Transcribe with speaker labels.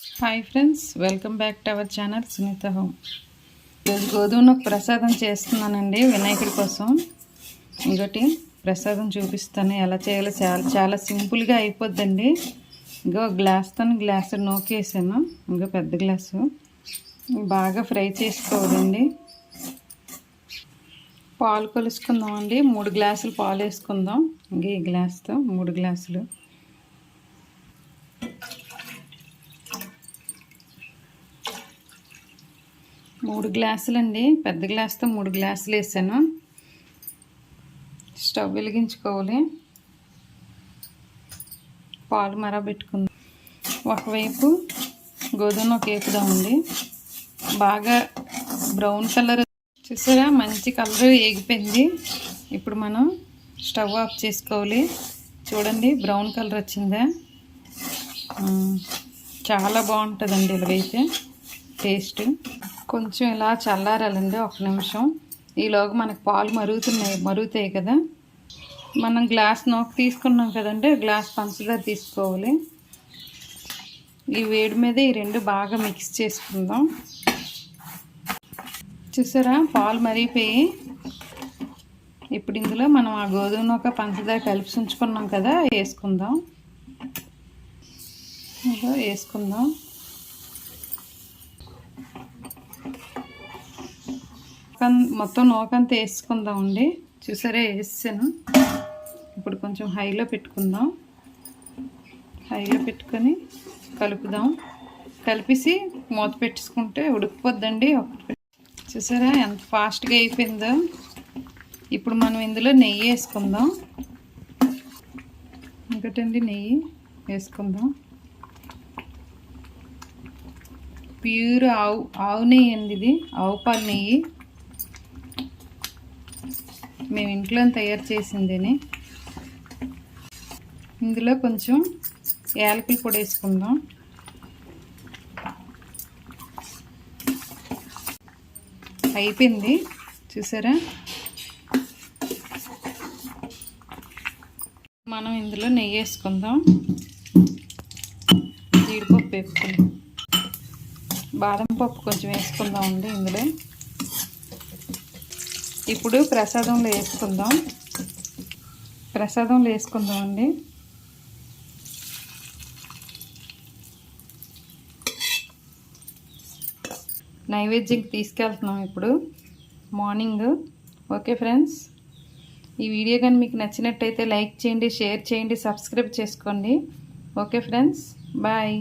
Speaker 1: Hi friends welcome back to our channel Sunitha home ఈరోజు గోధుమను ప్రసాదం చేస్తున్నానండి వినాయకుడి కోసం. ఇంకోటి ప్రసాదం చూపిస్తాను ఎలా చేయాలో చాలా చాలా సింపుల్గా అయిపోద్దండి. ఇంకో గ్లాస్తో గ్లాస్ నోకేసాను ఇంకో పెద్ద గ్లాసు బాగా ఫ్రై చేసుకోవాలండి పాలు కొలుసుకుందామండి మూడు గ్లాసులు పాలు వేసుకుందాం ఇంక ఈ గ్లాస్తో మూడు గ్లాసులు మూడు గ్లాసులండి. పెద్ద గ్లాస్తో మూడు గ్లాసులు వేసాను. స్టవ్ వెలిగించుకోవాలి. పాలు మరబెట్టుకుందాం ఒకవైపు గోధుమ కేకుదామండి బాగా బ్రౌన్ కలర్ చూసారా? మంచి కలర్ ఏగిపోయింది. ఇప్పుడు మనం స్టవ్ ఆఫ్ చేసుకోవాలి. చూడండి బ్రౌన్ కలర్ వచ్చిందా? చాలా బాగుంటుందండి ఇలాగైతే. టేస్ట్. కొంచెం ఇలా చల్లారాలండి ఒక నిమిషం. ఈలోగా మనకు పాలు మరుగుతున్నాయి మరుగుతాయి కదా. మనం గ్లాస్ నోకి తీసుకున్నాం కదండి గ్లాస్ పంచదార తీసుకోవాలి. ఈ వేడి మీద ఈ రెండు బాగా మిక్స్ చేసుకుందాం. చూసారా పాలు మరిగిపోయి. ఇప్పుడు ఇందులో మనం ఆ గోధుమ నూక పంచదార కలిపి ఉంచుకున్నాం కదా వేసుకుందాం. వేసుకుందాం. కన్- మొత్తం నూకంతా వేసుకుందామండి. చూసారా వేసాను. ఇప్పుడు కొంచెం హైలో పెట్టుకుందాం. హైలో పెట్టుకొని కలుపుదాం. కలిపేసి మూత పెట్టేసుకుంటే ఉడికిపోద్దండి. ఒకటి చూసారా ఎంత ఫాస్ట్గా అయిపోయిందో. ఇప్పుడు మనం ఇందులో నెయ్యి వేసుకుందాం. ఇంకటండి నెయ్యి వేసుకుందాం. ప్యూర్ ఆవు ఆవు నెయ్యి అండి ఇది. ఆవు పాలు నెయ్యి. మేము ఇంట్లో తయారు చేసిందేని. ఇందులో కొంచెం యాలకుల పొడి వేసుకుందాం. అయిపోయింది. చూసారా? మనం ఇందులో నెయ్యి వేసుకుందాం. జీడిపప్పు వేసుకుందాం బాదం పప్పు కొంచెం వేసుకుందాం అండి ఇందులో. ఇప్పుడు ప్రసాదంలో వేసుకుందాం. ప్రసాదంలో వేసుకుందాం అండి. నైవేద్యంకి తీసుకెళ్తున్నాం ఇప్పుడు. మార్నింగ్. Okay friends? ఈ వీడియో కానీ మీకు నచ్చినట్టయితే లైక్ చేయండి షేర్ చేయండి సబ్స్క్రైబ్ చేసుకోండి. Okay friends? బాయ్.